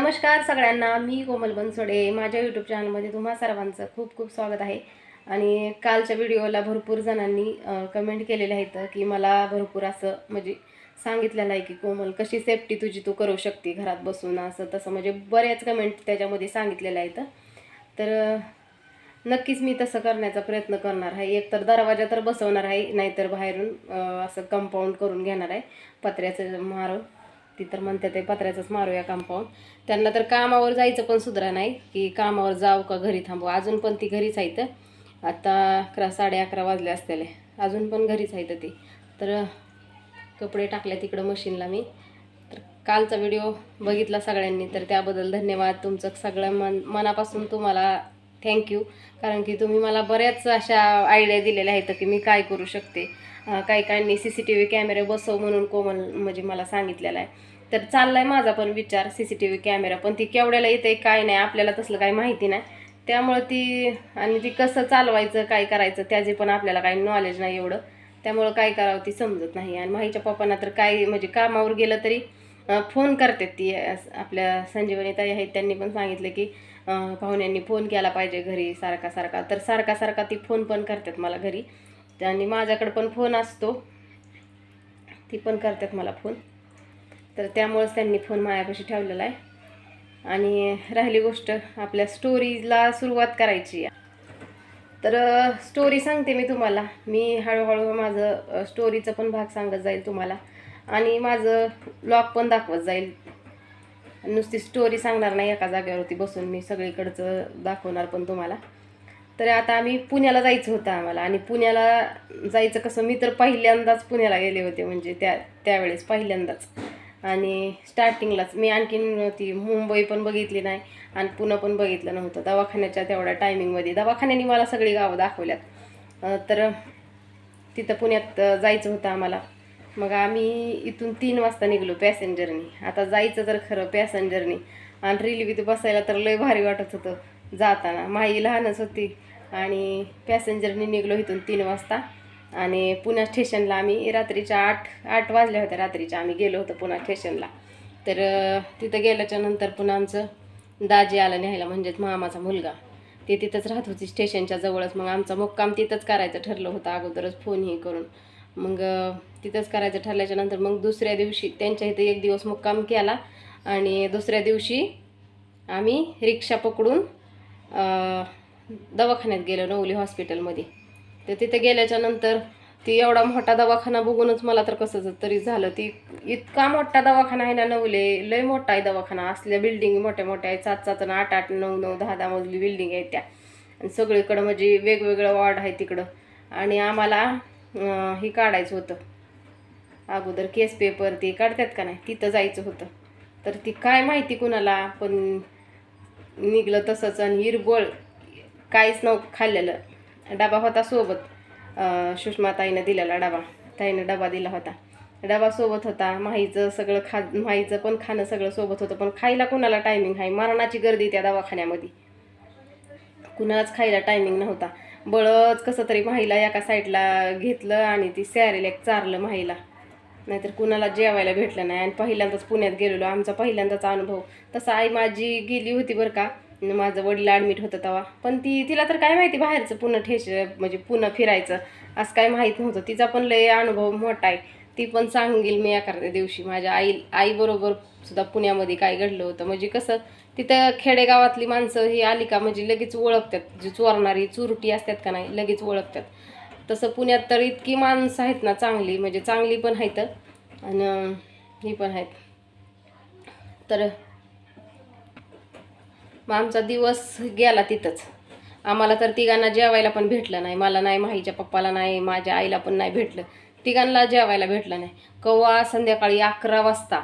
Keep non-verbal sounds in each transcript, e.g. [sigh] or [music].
नमस्कार सगळ्यांना मी कोमल बनसोडे. माझ्या यूट्यूब चॅनलमध्ये तुम्हा सर्वांचं खूप खूप स्वागत आहे. आणि कालच्या व्हिडिओला भरपूर जणांनी कमेंट केलेले आहेत की मला भरपूर असं म्हणजे सांगितलेलं आहे की कोमल कशी सेफ्टी तुझी तू करू शकते घरात बसून? असं तसं म्हणजे बऱ्याच कमेंट त्याच्यामध्ये सांगितलेल्या आहेत. तर नक्कीच मी तसं करण्याचा प्रयत्न करणार आहे. एक तर दरवाजा तर बसवणार आहे नाहीतर बाहेरून असं कंपाऊंड करून घेणार आहे पत्र्याचं मारून ती तर म्हणते ते पत्र्याचंच मारूया कंपाऊंड त्यांना तर कामावर जायचं पण सुधरा नाही की कामावर जाऊ का घरी थांबू. अजून पण ती घरीच आहेत. आता अकरा साडे अकरा वाजले असलेले अजून पण घरीच आहेत ती. तर कपडे टाकले तिकडं मशीनला मी. तर कालचा व्हिडिओ बघितला सगळ्यांनी तर त्याबद्दल धन्यवाद. तुमचं सगळं मन मनापासून तुम्हाला थँक्यू कारण की तुम्ही मला बऱ्याच अशा आयडिया दिलेल्या आहेत की मी काय करू शकते. काही काहींनी सी सी टी व्ही कॅमेरे बसव म्हणून कोमल म्हणजे मला सांगितलेलं आहे. तर चाललाय माझा पण विचार C C T V camera पण ती केवढ्याला येते काय नाही आपल्याला तसलं काही माहिती नाही. त्यामुळं ती आणि ती कसं चालवायचं काय करायचं त्याचे पण आपल्याला काही नॉलेज नाही एवढं. त्यामुळं काय करावं ती समजत नाही. आणि माहीच्या पप्पांना तर काय म्हणजे कामावर गेलं तरी फोन करतात ती. आपल्या संजीवनी ताई आहेत त्यांनी पण सांगितलं की पाहुण्यांनी फोन केला पाहिजे घरी सारखा सारखा. तर सारखा सारखा ती फोन पण करतात मला घरी. आणि माझ्याकडं पण फोन असतो. ती पण करतात मला फोन तर त्यामुळेच त्यांनी फोन मायापाशी ठेवलेला आहे. आणि राहिली गोष्ट आपल्या स्टोरीला सुरुवात करायची आहे. तर स्टोरी सांगते मी तुम्हाला. मी हळूहळू माझं स्टोरीचं पण भाग सांगत जाईल तुम्हाला. आणि माझं ब्लॉग पण दाखवत जाईल. नुसती स्टोरी सांगणार नाही एका जागेवरती बसून मी सगळीकडचं दाखवणार पण तुम्हाला. तर आता आम्ही पुण्याला जायचं होतं आम्हाला. आणि पुण्याला जायचं कसं मी तर पहिल्यांदाच पुण्याला गेले होते म्हणजे त्या त्यावेळेस पहिल्यांदाच. आणि स्टार्टिंगलाच मी आणखीन ती मुंबई पण बघितली नाही आणि पुणं पण बघितलं नव्हतं. दवाखान्याच्या तेवढ्या टायमिंगमध्ये दवाखान्याने मला सगळी गावं दाखवल्यात. तर तिथं पुण्यात जायचं होतं आम्हाला. मग आम्ही इथून तीन वाजता निघलो पॅसेंजरनी. आता जायचं तर खरं पॅसेंजरनी. आणि रेल्वेत बसायला तर लय भारी वाटत होतं जाताना. माई लहानच होती आणि पॅसेंजरनी निघलो इथून तीन वाजता. आणि पुण्या स्टेशनला आम्ही रात्रीच्या आठ आठ वाजल्या होत्या रात्रीच्या. आम्ही गेलो होतो पुणा स्टेशनला. तर तिथं गेल्याच्यानंतर पुन्हा आमचं दाजी आला न्यायला म्हणजेच मामाचा मुलगा. ते तिथंच राहत होती स्टेशनच्या जवळच. मग आमचा मुक्काम तिथंच करायचं ठरलं होतं अगोदरच फोनही करून. मग तिथंच करायचं ठरल्याच्या नंतर मग दुसऱ्या दिवशी त्यांच्या इथे एक दिवस मुक्काम केला. आणि दुसऱ्या दिवशी आम्ही रिक्षा पकडून दवाखान्यात गेलो नवली हॉस्पिटलमध्ये. तर तिथे गेल्याच्यानंतर ती एवढा मोठा दवाखाना बघूनच मला तर कसं तरी झालं. ती इतका मोठा दवाखाना आहे ना नवले लय मोठा आहे दवाखाना. असल्या बिल्डिंग मोठ्या मोठ्या आहेत. सात सात आठ आठ नऊ नऊ दहा दहा मजली बिल्डिंग आहेत त्या. आणि सगळीकडं म्हणजे वेगवेगळं वॉर्ड आहे तिकडं. आणि आम्हाला हे काढायचं होतं. अगोदर केस पेपर ते काढतात का नाही? तिथं जायचं होतं. तर ती काय माहिती कुणाला पण निघलं तसंच आणि हिरबळ काहीच नव्हतं खाल्लेलं. डबा होता सोबत. सुषमा ताईनं दिलेला डबा. ताईनं डबा दिला होता. डबा सोबत होता. माहीचं सगळं खा माहीचं पण खाणं सगळं सोबत होतं. पण खायला कुणाला टायमिंग आहे? मरणाची गर्दी त्या दवाखान्यामध्ये. कुणालाच खायला टायमिंग नव्हता. बळच कसं तरी माहीला एका साईडला घेतलं आणि ती सॅरेल एक चारलं माहीला. नाहीतर कुणाला जेवायला भेटलं नाही. आणि पहिल्यांदाच पुण्यात गेलेलो. आमचा पहिल्यांदाचा अनुभव. तसा आई माझी गेली होती बरं का माझं वडील ॲडमिट होतं तेव्हा. पण ती तिला तर काय माहिती बाहेरचं पुन्हा ठेश म्हणजे पुन्हा फिरायचं. असं काय माहीत नव्हतं. तिचा पण लय अनुभव मोठा आहे. ती पण सांगेल मी एखाद्या दिवशी. माझ्या आई आईबरोबर सुद्धा पुण्यामध्ये काय घडलं होतं. म्हणजे कसं तिथं खेडेगावातली माणसं ही आली का म्हणजे लगेच ओळखतात. जी चोरणारी चुरटी असतात का नाही लगेच ओळखतात. तसं पुण्यात तर इतकी माणसं आहेत ना चांगली म्हणजे चांगली पण आहेत. आणि ही पण आहेत. तर मग आमचा दिवस गेला तिथंच. आम्हाला तर तिघांना जेवायला पण भेटलं नाही. मला नाही माहीच्या पप्पाला नाही माझ्या आईला पण नाही भेटलं. तिघांना जेवायला भेटलं नाही. कव्वा संध्याकाळी अकरा वाजता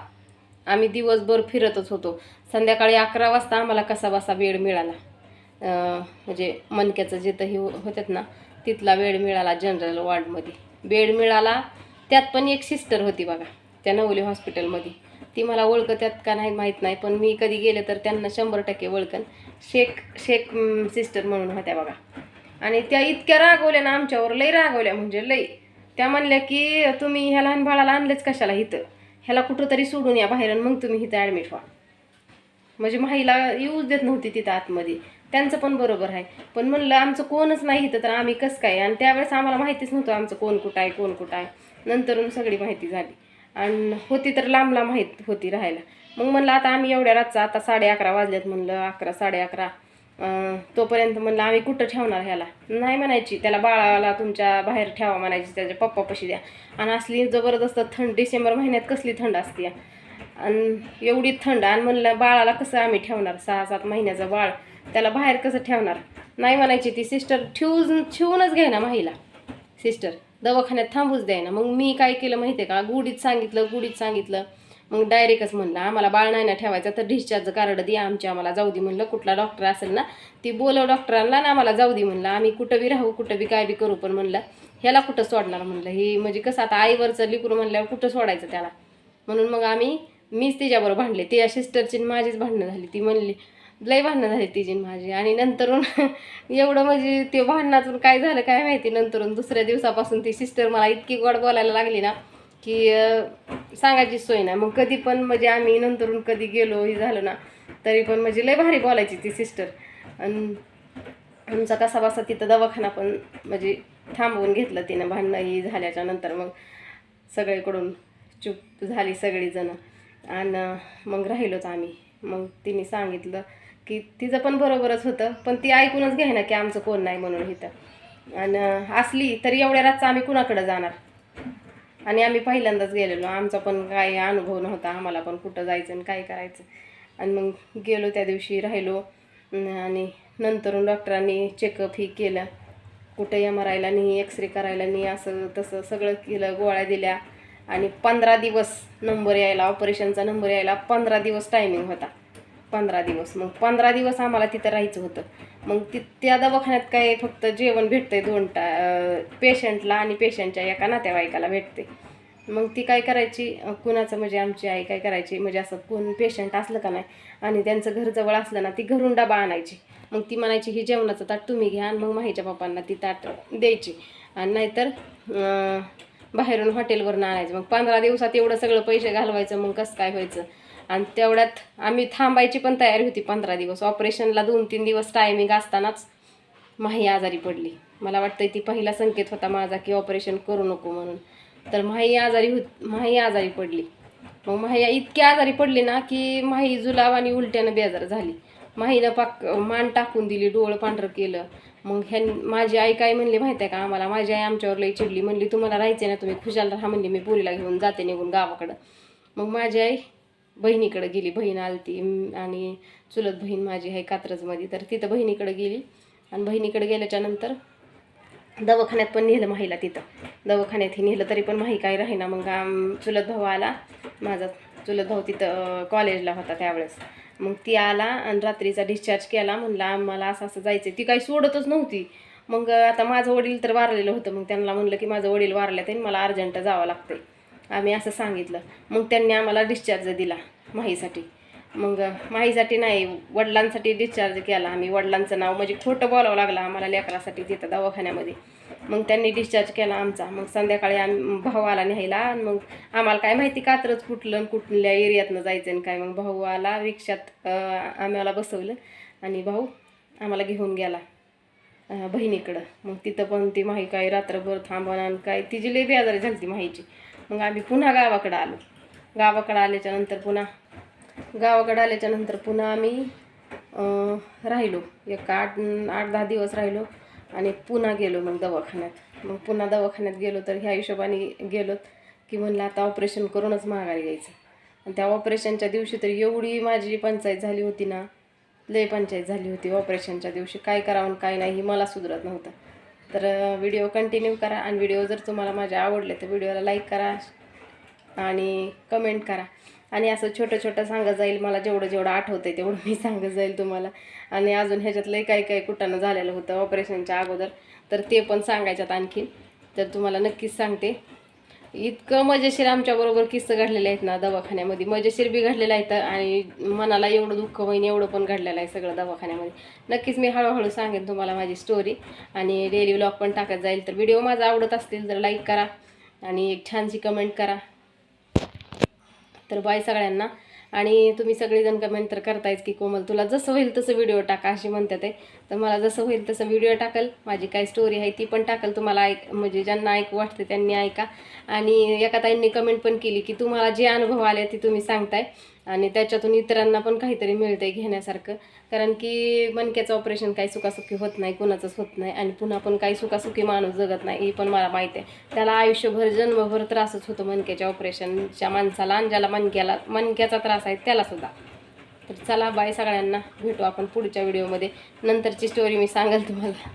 आम्ही दिवसभर फिरतच होतो. संध्याकाळी अकरा वाजता आम्हाला कसा बसा वेळ मिळाला. म्हणजे मनक्याचं जिथं हे होतात ना तिथला वेळ मिळाला जनरल वॉर्डमध्ये. बेड मिळाला त्यात पण एक सिस्टर होती बघा त्या नवली हॉस्पिटलमध्ये. ती मला ओळखत्यात का नाही माहीत नाही पण मी कधी गेले तर त्यांना शंभर टक्के ओळखन. शेख शेख सिस्टर म्हणून होत्या बघा. आणि त्या इतक्या रागवल्या ना आमच्यावर लई रागवल्या म्हणजे लई. त्या म्हणल्या की तुम्ही ह्या लहान बाळाला आणलेच कशाला इथं? ह्याला कुठं तरी सोडून या बाहेर मग तुम्ही इथं ॲडमिट व्हा. म्हणजे माहीला येऊच देत नव्हती तिथं आतमध्ये. त्यांचं पण बरोबर आहे. पण म्हणलं आमचं कोणच नाही इथं तर आम्ही कसं काय? आणि त्यावेळेस आम्हाला माहितीच नव्हतं आमचं कोण कुठं आहे कोण कुठं आहे. नंतरून सगळी माहिती झाली. आणि होती तर लांब लांब माहीत होती राहायला. मग म्हणलं आता आम्ही एवढ्या रातचा आता साडे अकरा वाजल्यात म्हणलं अकरा साडे अकरा. तोपर्यंत म्हणलं आम्ही कुठं ठेवणार ह्याला? नाही म्हणायची त्याला बाळाला तुमच्या बाहेर ठेवा म्हणायची त्याच्या पप्पापाशी द्या. आणि असली जबरदस्त थंड डिसेंबर महिन्यात कसली थंड असते आणि एवढी थंड आणि म्हणलं बाळाला कसं आम्ही ठेवणार? सहा सात महिन्याचं बाळ त्याला बाहेर कसं ठेवणार? नाही म्हणायची ती सिस्टर ठेवून ठेवूनच घ्यायना माहीला सिस्टर. दवाखान्यात थांबूच द्यायना मग मी काय केलं माहिती आहे का? गुढीत सांगितलं गुढीत सांगितलं. मग डायरेक्टच म्हणलं आम्हाला बाळ नाही ना ठेवायचं तर डिस्चार्ज कार्ड दे आमच्या आम्हाला जाऊ दे. म्हणलं कुठला डॉक्टर असेल ना ती बोलव डॉक्टरांना ना आम्हाला जाऊ दे. म्हणलं आम्ही कुठं बी राहू कुठं बी काय बी करू पण म्हणलं ह्याला कुठं सोडणार? म्हणलं हे म्हणजे कसं आता आईवरचं लिकरू म्हणल्यावर कुठं सोडायचं त्याला? म्हणून मग आम्ही मीच तिच्याबरोबर भांडले. तिच्या सिस्टरची माझीच भांडणं झाली. ती म्हणली लय भांडणं झाली तिची माझी. आणि नंतरून [laughs] एवढं म्हणजे ते भांडणातून काय झालं काय माहिती नंतरून दुसऱ्या दिवसापासून ती सिस्टर मला इतकी गोड बोलायला लागली ना की सांगायची सोय नाही. मग कधी पण म्हणजे आम्ही नंतरून कधी गेलो हे झालं ना तरी पण म्हणजे लय भारी बोलायची ती सिस्टर आणि आमचा कसा बसा तिथं दवाखाना पण म्हणजे थांबवून घेतलं तिनं भांडणं ही झाल्याच्यानंतर मग सगळीकडून चूप झाली सगळीजणं. आणि मग राहिलोच आम्ही. मग तिने सांगितलं की तिचं पण बरोबरच होतं. पण ती ऐकूनच घ्यायना की आमचं कोण नाही म्हणून इथं. आणि असली तरी एवढ्या रातचं आम्ही कुणाकडं जाणार? आणि आम्ही पहिल्यांदाच गेलेलो. आमचा पण काही अनुभव नव्हता. आम्हाला पण कुठं जायचं आणि काय करायचं. आणि मग गेलो त्या दिवशी राहिलो. आणि नंतरून डॉक्टरांनी चेकअप ही केलं. कुठं एम आर आयला नाही एक्सरे करायला नाही असं तसं सगळं केलं गोळ्या दिल्या. आणि पंधरा दिवस नंबर यायला ऑपरेशनचा नंबर यायला पंधरा दिवस टायमिंग होता. पंधरा दिवस. मग पंधरा दिवस आम्हाला तिथं राहायचं होतं. मग ति त्या दवाखान्यात काय फक्त जेवण भेटतंय दोन टा पेशंटला आणि पेशंटच्या एका नातेवाईकाला भेटते मग ती काय करायची? कुणाचं म्हणजे आमची आई काय करायची? म्हणजे असं कोण पेशंट असलं का नाही? आणि त्यांचं घर जवळ असलं ना ती घरून डबा आणायची. मग ती म्हणायची ही जेवणाचं ताट तुम्ही घ्या आणि मग माहीच्या पप्पांना ती ताट द्यायची. आणि नाहीतर बाहेरून हॉटेलवरून आणायचं. मग पंधरा दिवसात एवढं सगळं पैसे घालवायचं मग कसं काय व्हायचं? आणि तेवढ्यात आम्ही थांबायची पण तयारी होती पंधरा दिवस. ऑपरेशनला दोन तीन दिवस टायमिंग असतानाच माही आजारी पडली. मला वाटतं ती पहिला संकेत होता माझा की ऑपरेशन करू नको म्हणून. तर माही आजारी हो माही आजारी पडली. मग माही इतकी आजारी पडली ना की माही जुलाब आणि उलट्यानं बेजार झाली. माहीनं पाक मान टाकून दिली डोळं पांढरं केलं. मग ह्या माझी आई काय म्हणली माहिती आहे का आम्हाला? माझी आई आमच्यावर लई चिडली. म्हणली तुम्हाला राहायचं ना तुम्ही? खुशाल राहा. म्हणली मी पुरीला घेऊन जाते निघून गावाकडं. मग माझी आई बहिणीकडे गेली बहीण आलती आणि चुलत बहीण माझी आहे कात्रजमध्ये तर तिथं बहिणीकडे गेली. आणि बहिणीकडे गेल्याच्यानंतर दवाखान्यात पण नेलं माहीला तिथं. दवाखान्यातही नेलं तरी पण माही काय राहीना. मग आम चुलत भाऊ आला. माझा चुलत भाऊ तिथं कॉलेजला होता त्यावेळेस. मग ती आला आणि रात्रीचा डिस्चार्ज केला. म्हणला आम्हाला असं असं जायचं ती काही सोडतच नव्हती. मग आता माझं वडील तर वारलेलं होतं. मग त्यांना म्हणलं की माझं वडील वारलं आणि मला अर्जंट जावं लागतं आम्ही असं सांगितलं. मग त्यांनी आम्हाला डिस्चार्ज दिला माहीसाठी. मग माहीसाठी नाही वडिलांसाठी डिस्चार्ज केला. आम्ही वडिलांचं नाव म्हणजे खोटं बोलावं लागलं आम्हाला लेकरासाठी तिथं दवाखान्यामध्ये. मग त्यांनी डिस्चार्ज केला आमचा. मग संध्याकाळी आम्ही भाऊ आला न्यायला. आणि मग आम्हाला काय माहिती कात्रच कुठलं आणि कुठल्या एरियातनं जायचं आणि काय. मग भाऊ आला रिक्षात आम्हाला बसवलं. आणि भाऊ आम्हाला घेऊन गेला बहिणीकडं. मग तिथं पण ती माही काय रात्रभर थांबवणार आणि काय. तिची लई बेजारी झाली ती माहीची. मग आम्ही पुन्हा गावाकडं आलो. गावाकडं आल्याच्यानंतर पुन्हा गावाकडं आल्याच्यानंतर पुन्हा आम्ही राहिलो. एक आठ आठ दहा दिवस राहिलो आणि पुन्हा गेलो मग दवाखान्यात. मग पुन्हा दवाखान्यात गेलो तर ह्या हिशोबाने गेलो की म्हणलं आता ऑपरेशन करूनच माघारी यायचं. आणि त्या ऑपरेशनच्या दिवशी तर एवढी माझी पंचायत झाली होती ना लय पंचायत झाली होती ऑपरेशनच्या दिवशी. काय करावं काय नाही हे मला सुधरत नव्हतं. तर व्हिडिओ कंटिन्यू करा आणि व्हिडिओ जर तुम्हाला माझे आवडले तर व्हिडिओला लाईक करा आणि कमेंट करा. आणि असं छोटं छोटं सांगत जाईल मला जेवढं जेवढं आठवतं आहे तेवढं मी सांगत जाईल तुम्हाला. आणि अजून ह्याच्यातलंही काही काही कुठं झालेलं होतं ऑपरेशनच्या अगोदर तर ते पण सांगायच्यात आणखीन. तर तुम्हाला नक्कीच सांगते. इतकं मजेशीर आमच्याबरोबर किस्से घडलेले आहेत ना दवाखान्यामध्ये. मजेशीर बी घडलेलं आहेत आणि मनाला एवढं दुःख होईन एवढं पण घडलेलं आहे सगळं दवाखान्यामध्ये. नक्कीच मी हळूहळू सांगेन तुम्हाला माझी स्टोरी आणि डेली व्लॉग पण टाकत जाईल. तर व्हिडिओ माझा आवडत असतील तर लाईक करा आणि एक छानशी कमेंट करा. तर बाय सगळ्यांना. आणि तुम्ही सगळेजण कमेंट तर करतायच की कोमल तुला जसं होईल तसं व्हिडिओ टाका अशी म्हणतात आहे तर मला जसं होईल तसं व्हिडिओ टाकल. माझी काय स्टोरी आहे ती पण टाकल. तुम्हाला ऐक म्हणजे ज्यांना ऐकू वाटते त्यांनी ऐका. आणि एका ताईंनी कमेंट पण केली की तुम्हाला जे अनुभव आले ते तुम्ही सांगताय. आणि त्याच्यातून इतरांना पण काहीतरी मिळतंय घेण्यासारखं. कारण की मणक्याचं ऑपरेशन काही सुखासुखी होत नाही कुणाचंच होत नाही आणि पुन्हा पण काही सुखासुखी माणूस जगत नाही हे पण मला माहिती आहे. त्याला आयुष्यभर जन्मभर त्रासच होतो मणक्याच्या ऑपरेशनच्या माणसाला आणि ज्याला मणक्याला मणक्याचा त्रास आहे त्यालासुद्धा तर चला बाय सगळ्यांना भेटू आपण पुढच्या व्हिडिओमध्ये नंतरची स्टोरी मी सांगाल तुम्हाला.